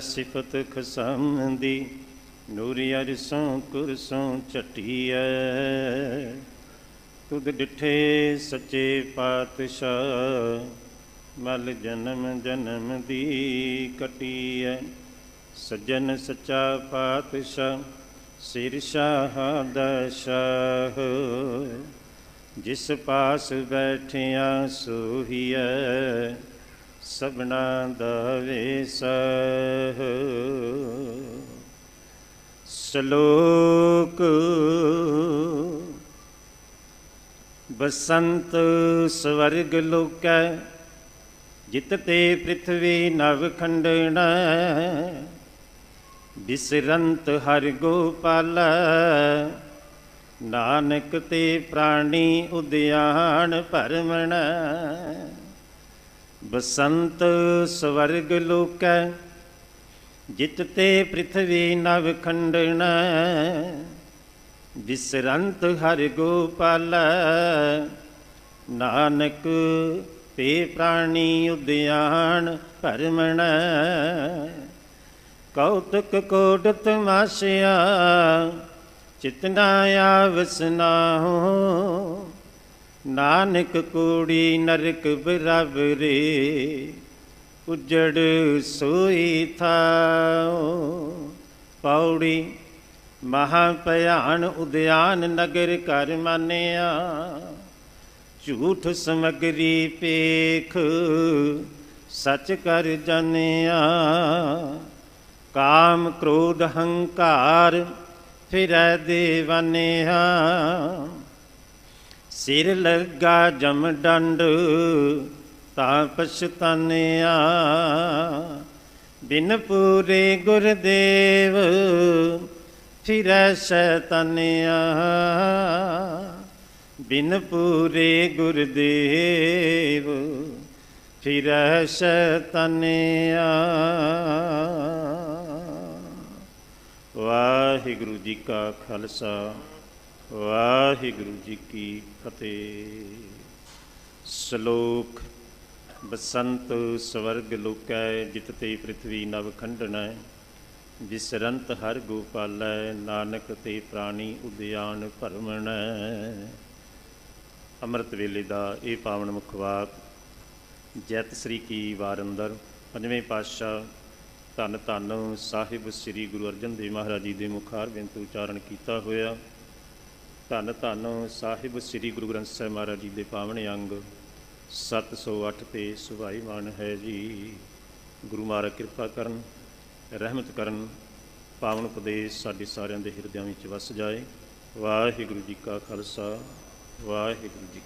ਸਿਫਤ ਖਸਮ ਦੀ, ਨੂਰ ਅਰਸੋਂ ਕੁਰਸੋਂ ਚਟੀਐ ਤੁਧ ਡਿਠੇ ਸੱਚੇ ਪਾਤਸ਼ਾਹ, ਮਲ ਜਨਮ ਜਨਮ ਦੀ ਕਟੀਐ। ਸੱਜਣ ਸੱਚਾ ਪਾਤਸ਼ਾਹ, ਸਿਰ ਸ਼ਾਹ ਦਾ ਜਿਸ ਪਾਸ ਬੈਠਿਆ ਸੋਹੀਐ ਸਭਨਾ ਦਾ ਵੇਸਹ ਸ਼ਲੋਕ ਬਸੰਤ ਸਵਰਗ ਲੋਕੈ, ਜਿਤ ਤੇ ਪ੍ਰਿਥਵੀ ਨਵ ਖੰਡਣਾ। ਬਿਸਰੰਤ ਹਰਿ ਗੋਪਾਲ, ਨਾਨਕ ਤੇ ਪ੍ਰਾਣੀ ਉਦਿਆਨ ਭਰਮਣ ਬਸੰਤ ਸਵਰਗ ਲੋਕੈ, ਜਿਤ ਤੇ ਪ੍ਰਿਥਵੀ ਨਵ ਖੰਡਣ, ਬਿਸਰੰਤ ਹਰਿ ਗੋਪਾਲ, ਨਾਨਕ ਤੇ ਪ੍ਰਾਣੀ ਉਦਿਆਨ ਭਰਮਣ ਕੌਤਕ ਕੋਟਤ ਮਾਸਿਆ ਚਿਤਨਾ ਆਵਸਨਾਹੋ ਨਾਨਕ ਕੂੜੀ ਨਰਕ ਬਰਾਬਰੇ ਉਜੜ ਸੋਈ ਥਾਓ ਪੌੜੀ ਮਹਾ ਭਿਆਨ ਉਦਿਆਨ ਨਗਰ ਕਰ ਮਾਨਿਆ, ਝੂਠ ਸਮਗਰੀ ਪੇਖ ਸੱਚ ਕਰ ਜਾਣਿਆ। ਕਾਮ ਕ੍ਰੋਧ ਹੰਕਾਰ ਫਿਰੈ ਦੇਵਨਿਆ। ਸਿਰ ਲੱਗਾ ਜਮ ਡੰਡ, ਤਾਂ ਪਛਤਾਨਿਆ। ਬਿਨ ਪੂਰੇ ਗੁਰਦੇਵ, ਫਿਰੈ ਸ਼ੈਤਾਨਿਆ। ਬਿਨ ਪੂਰੇ ਗੁਰਦੇਵ, ਫਿਰੈ ਸ਼ੈਤਾਨਿਆ। ਵਾਹਿਗੁਰੂ ਜੀ ਕਾ ਖਾਲਸਾ। ਵਾਹਿਗੁਰੂ ਜੀ ਕੀ ਫਤਿਹ। ਸ਼ਲੋਕ, ਬਸੰਤ ਸਵਰਗ ਲੋਕੈ, ਜਿਤ ਤੇ ਪ੍ਰਿਥਵੀ ਨਵ ਖੰਡਨੈ। ਵਿਸਰੰਤ ਹਰ ਗੋਪਾਲੈ, ਨਾਨਕ ਤੇ ਪ੍ਰਾਣੀ ਉਦਿਆਨ ਭਰਮਣੈ ਅੰਮ੍ਰਿਤ ਵੇਲੇ ਦਾ ਇਹ ਪਾਵਨ ਮੁਖਵਾਕ ਜੈਤ ਸ੍ਰੀ ਕੀ ਵਾਰੰਦਰ ਪੰਜਵੇਂ ਪਾਤਸ਼ਾਹ ਧੰਨ ਧੰਨ ਸਾਹਿਬ ਸ੍ਰੀ ਗੁਰੂ ਅਰਜਨ ਦੇਵ ਮਹਾਰਾਜ ਜੀ ਦੇ ਮੁਖਾਰ ਬਿੰਤ ਉਚਾਰਨ ਕੀਤਾ ਹੋਇਆ। ਧੰਨ ਧੰਨ ਸਾਹਿਬ ਸ੍ਰੀ ਗੁਰੂ ਗ੍ਰੰਥ ਸਾਹਿਬ ਮਹਾਰਾਜ ਜੀ ਦੇ ਪਾਵਨ ਅੰਗ। 708 ਤੇ ਸੁਭਾਈਮਾਨ ਹੈ ਜੀ। ਗੁਰੂ ਮਹਾਰਾਜ ਕਿਰਪਾ ਕਰਨ, ਰਹਿਮਤ ਕਰਨ, ਪਾਵਨ ਉਪਦੇਸ਼ ਸਾਡੇ ਸਾਰਿਆਂ ਦੇ ਹਿਰਦਿਆਂ ਵਿੱਚ ਵਸ ਜਾਏ। ਵਾਹਿਗੁਰੂ ਜੀ ਕਾ ਖਾਲਸਾ, ਵਾਹਿਗੁਰੂ ਜੀ